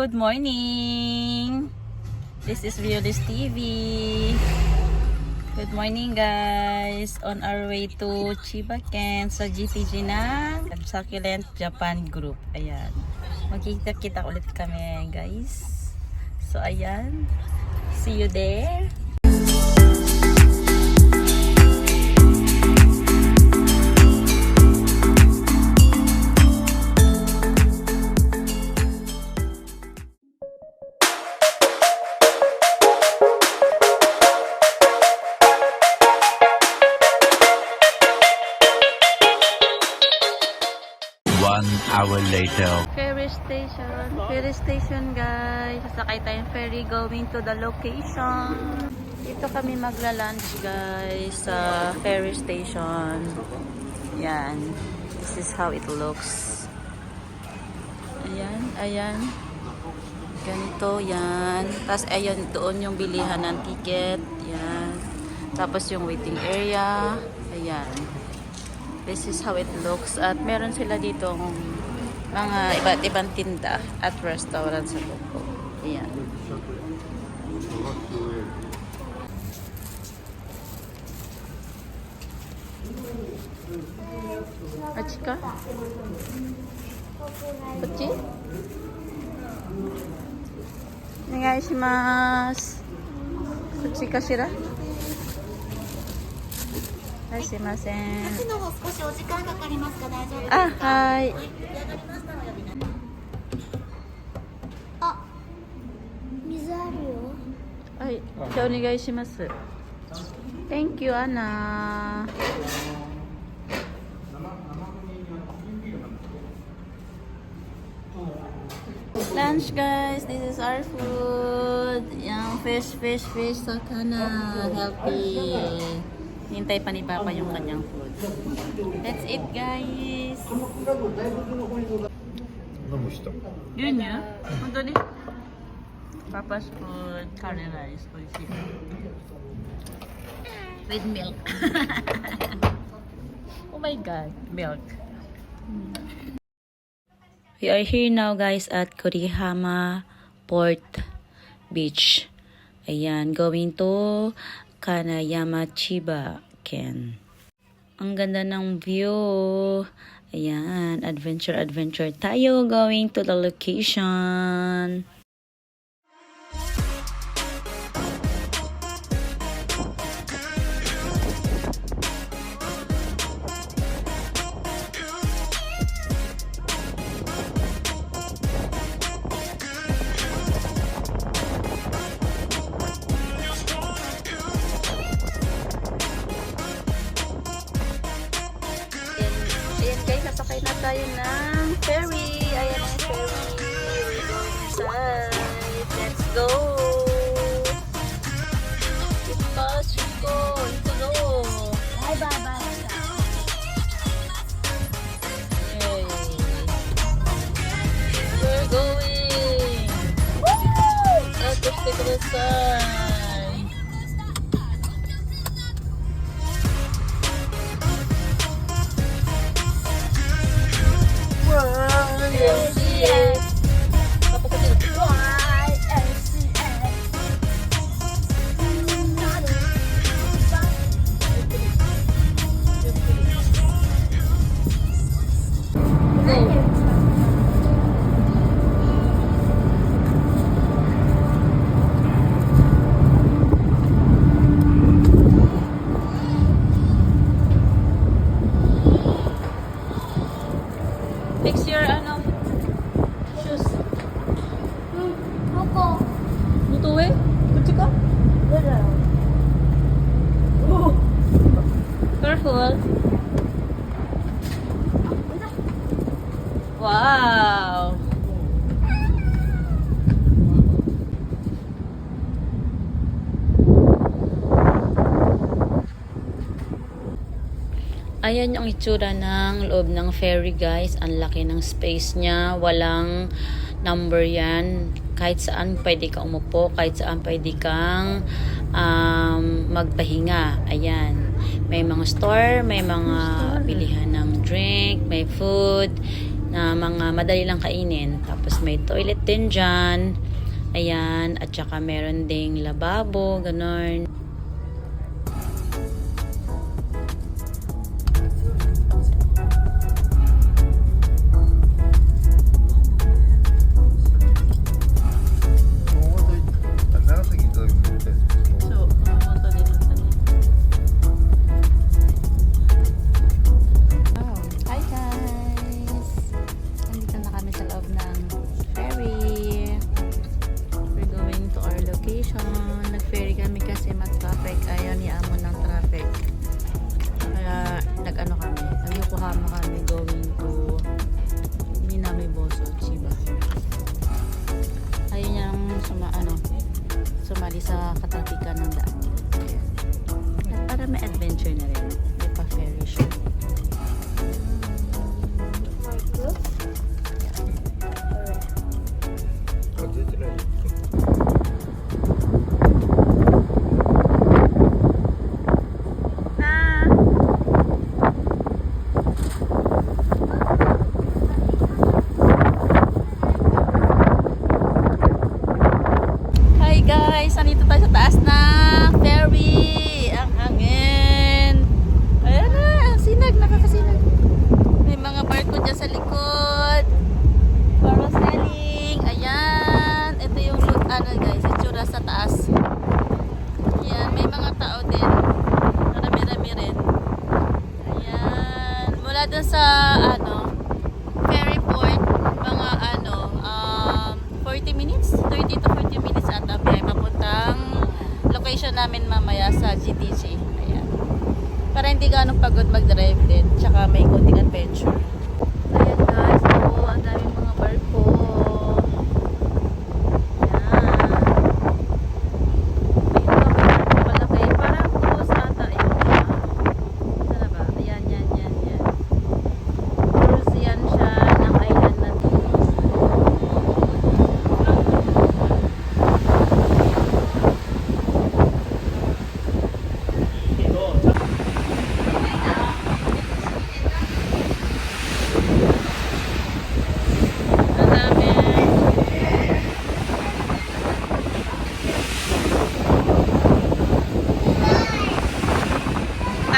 good morning! This is Violis TV. Good morning guys! On our way to Chibaken sa GTG ng Succulent Japan Group. Ayan. Magkita-kita ulit kami guys. So ayan. See you there. Hour later. Ferry station. Ferry station guys. Sasakay tayong ferry going to the location. Dito kami magla-lunch guys sa ferry station. Yan. This is how it looks. Ayan, ayan. Ganito, yan. Tapos ayan, doon yung bilihan ng ticket. Yan. Tapos yung waiting area. Ayan. This is how it looks. At meron sila dito mga iba't ibang tinda at restaurant sa loob. Ayan. Achika? Kochi? Onegai shimasu. Kochi kashira? はい、すいません。の方少しお時間かかりますが大丈夫ですかあ、はい。出上がりまし はい、じゃあお願いします。Thank you, Anna. Lunch guys, this is our food. Yung fish, fish, fish, sakana, healthy. Hintay pa ni Papa yung kanyang food. That's it guys. 飲む人 Yun yun? Punto ni Papa's food, curry rice, oishi. With milk. oh my god, milk. We are here now guys at Kurihama Port Beach. Ayan, going to Kanayama Chiba Ken. Ang ganda ng view. Ayan, adventure, adventure tayo going to the location. tayo ng ferry. Ayan ang ferry. Side. Let's go. Ipas ko. Ito go. Ay, baba. Yay. We're going. Woo! Let's go to the side. Ayan yung itsura ng loob ng ferry guys. Ang laki ng space niya. Walang number yan. Kahit saan pwede ka umupo. Kahit saan pwede kang um, magpahinga. Ayan. May mga store, may mga bilihan ng drink, may food, na mga madali lang kainin. Tapos may toilet din dyan. Ayan. At saka meron ding lababo, ganon.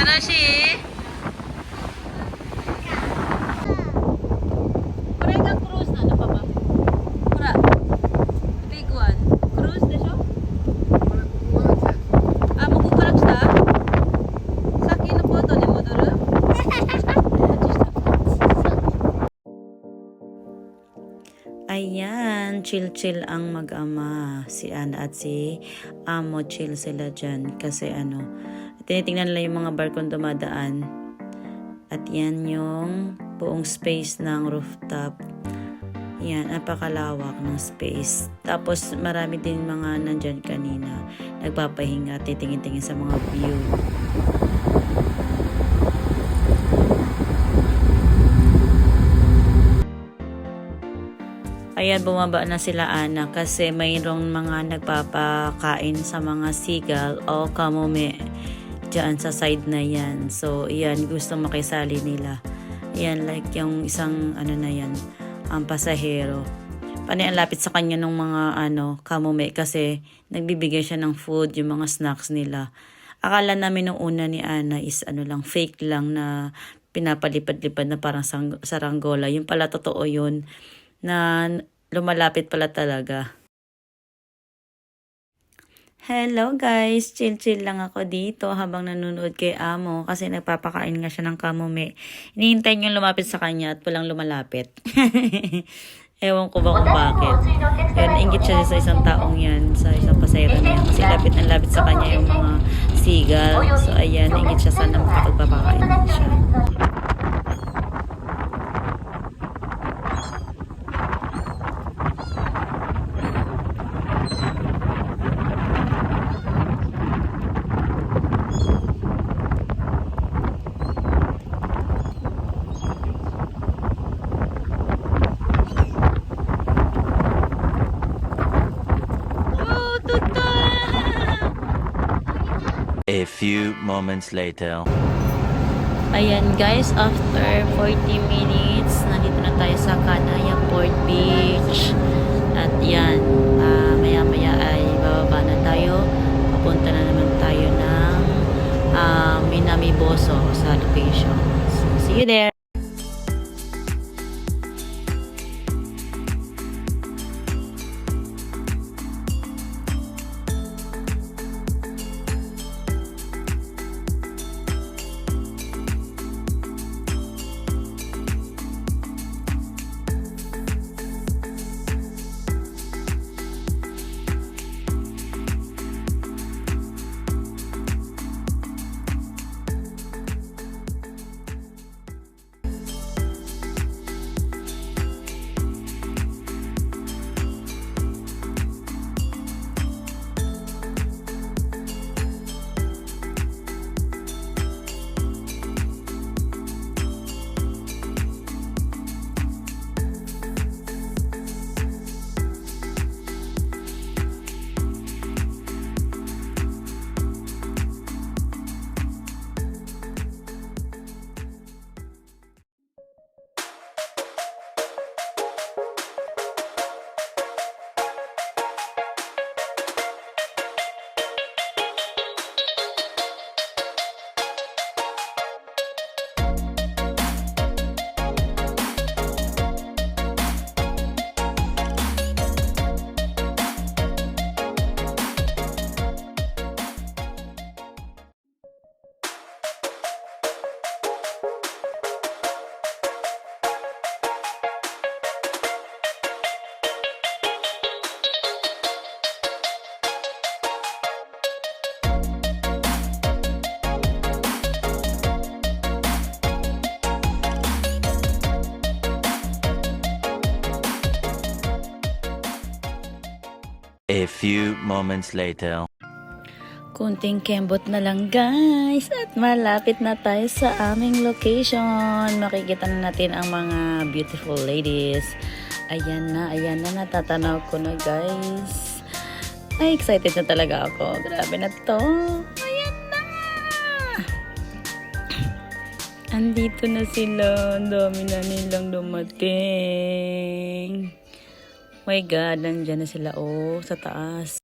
Ano si? Pura ka cruise na, ano pa ba? Pura. Big one. Cruise na siya? Ah, magkukulag siya? Sa akin na po ito, ni Modoro? Ayan, chill-chill ang mag-ama. Si Ana at si Amo, chill sila dyan. Kasi ano, tinitingnan nila yung mga barkong dumadaan. At yan yung buong space ng rooftop. Yan, napakalawak ng space. Tapos marami din mga nandyan kanina. Nagpapahinga, titingin-tingin sa mga view. Ayan, bumaba na sila Ana kasi mayroong mga nagpapakain sa mga seagull o kamome dyan sa side na yan. So, yan, gusto makisali nila. Yan, like yung isang, ano na yan, ang pasahero. Panay ang lapit sa kanya ng mga, ano, kamome kasi nagbibigay siya ng food, yung mga snacks nila. Akala namin nung una ni Ana is, ano lang, fake lang na pinapalipad-lipad na parang saranggola. Yung pala totoo yun na lumalapit pala talaga. Hello guys! Chill-chill lang ako dito habang nanonood kay Amo kasi nagpapakain nga siya ng kamome. Hinihintay niyo lumapit sa kanya at walang lumalapit. Ewan ko ba kung bakit. Kaya nainggit siya sa isang taong yan, sa isang pasayro na yan. Kasi lapit na lapit sa kanya yung mga seagull. So ayan, nainggit siya sana makapagpapakain siya. A few moments later. Ayan guys, after 40 minutes, nandito na tayo sa Kanaya Port Beach. At yan, ah, maya-maya ay bababa na tayo. Papunta na naman tayo ng ah, Minami Boso sa location. So, see you there! Few moments later. Kunting kembot na lang guys at malapit na tayo sa aming location. Makikita na natin ang mga beautiful ladies. Ayan na, ayan na, natatanaw ko na guys. Ay, excited na talaga ako. Grabe na to. Ayan na! Andito na sila. Ang dami na nilang dumating. My God, nandyan na sila oh, sa taas.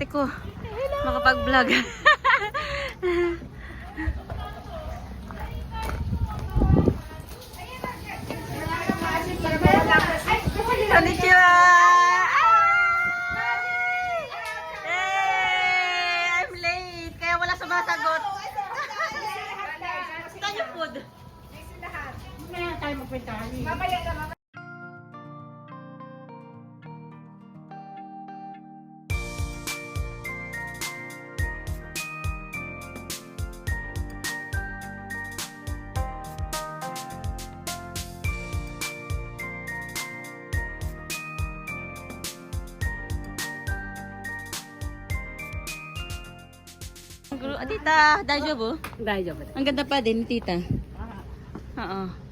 Teko, makapag-vlog. Ah, tita, dajobo? Daijoubu Ang ganda pa din, tita. Oo.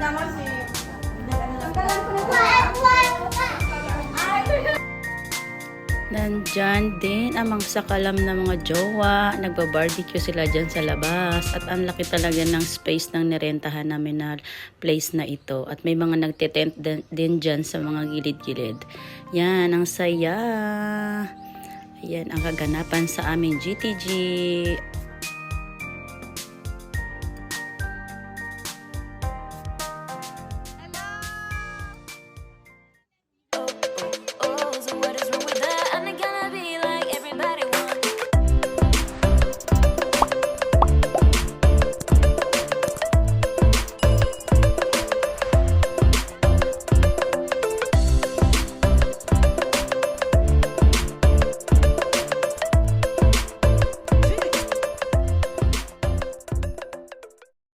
Naman si... Nandyan din ang mga sakalam ng mga jowa. Nagbabarbecue sila dyan sa labas. At ang laki talaga ng space ng nirentahan namin na place na ito. At may mga nagtitent din dyan sa mga gilid-gilid. Yan, ang saya. Yan ang kaganapan sa aming GTG.